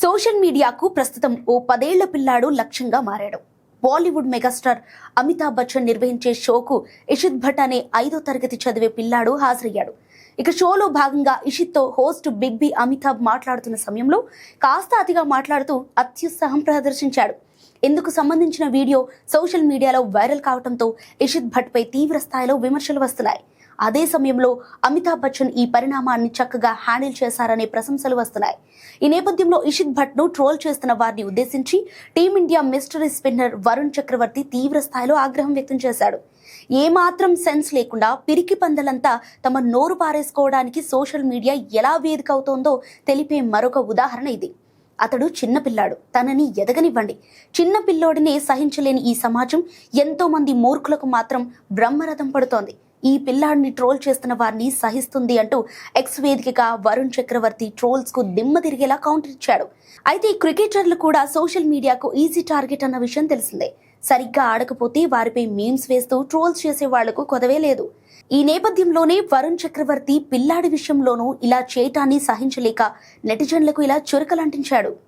Social మీడియాకు ప్రస్తుతం ఓ పదేళ్ళ పిల్లాడు లక్ష్యంగా మారాడు. బాలీవుడ్ మెగాస్టార్ అమితాబ్ బచ్చన్ నిర్వహించే షోకు ఇషిత్ భట్ అనే ఐదో తరగతి చదివే పిల్లాడు హాజరయ్యాడు. ఇక షోలో భాగంగా ఇషిత్తో హోస్ట్ బిగ్ బి అమితాబ్ మాట్లాడుతున్న సమయంలో కాస్త అతిగా మాట్లాడుతూ అత్యుత్సాహం ప్రదర్శించాడు. ఇందుకు సంబంధించిన వీడియో సోషల్ మీడియాలో వైరల్ కావడంతో ఇషిత్ భట్ పై తీవ్ర స్థాయిలో విమర్శలు వస్తున్నాయి. అదే సమయంలో అమితాబ్ బచ్చన్ ఈ పరిణామాన్ని చక్కగా హ్యాండిల్ చేశారనే ప్రశంసలు వస్తున్నాయి. ఈ నేపథ్యంలో ఇషిత్ భట్ను ట్రోల్ చేస్తున్న వారిని ఉద్దేశించి team India mystery spinner Varun Chakravarthy తీవ్ర స్థాయిలో ఆగ్రహం వ్యక్తం చేశాడు. ఏమాత్రం సెన్స్ లేకుండా పిరికి పందలంతా తమ నోరు పారేసుకోవడానికి సోషల్ మీడియా ఎలా వేదిక అవుతోందో తెలిపే మరొక ఉదాహరణ ఇది. అతడు చిన్నపిల్లాడు తనని ఎదగనివ్వండి. చిన్న పిల్లోడినే సహించలేని ఈ సమాజం ఎంతో మంది మూర్ఖులకు మాత్రం బ్రహ్మరథం పడుతోంది. ఈ పిల్లాడిని ట్రోల్ చేస్తున్న వారిని సహిస్తుంది అంటూ ఎక్స్ వేదికగా వరుణ్ చక్రవర్తి ట్రోల్స్కు దిమ్మ తిరిగేలా కౌంటర్ ఇచ్చాడు. అయితే ఈ క్రికెటర్లు కూడా సోషల్ మీడియాకు ఈజీ టార్గెట్ అన్న విషయం తెలిసిందే. సరిగ్గా ఆడకపోతే వారిపై మీమ్స్ వేస్తూ ట్రోల్స్ చేసే వాళ్ళకు కొదవే లేదు. ఈ నేపథ్యంలోనే వరుణ్ చక్రవర్తి పిల్లాడి విషయంలోనూ ఇలా చేయటాన్ని సహించలేక నెటిజన్లకు ఇలా చురకలంటించాడు.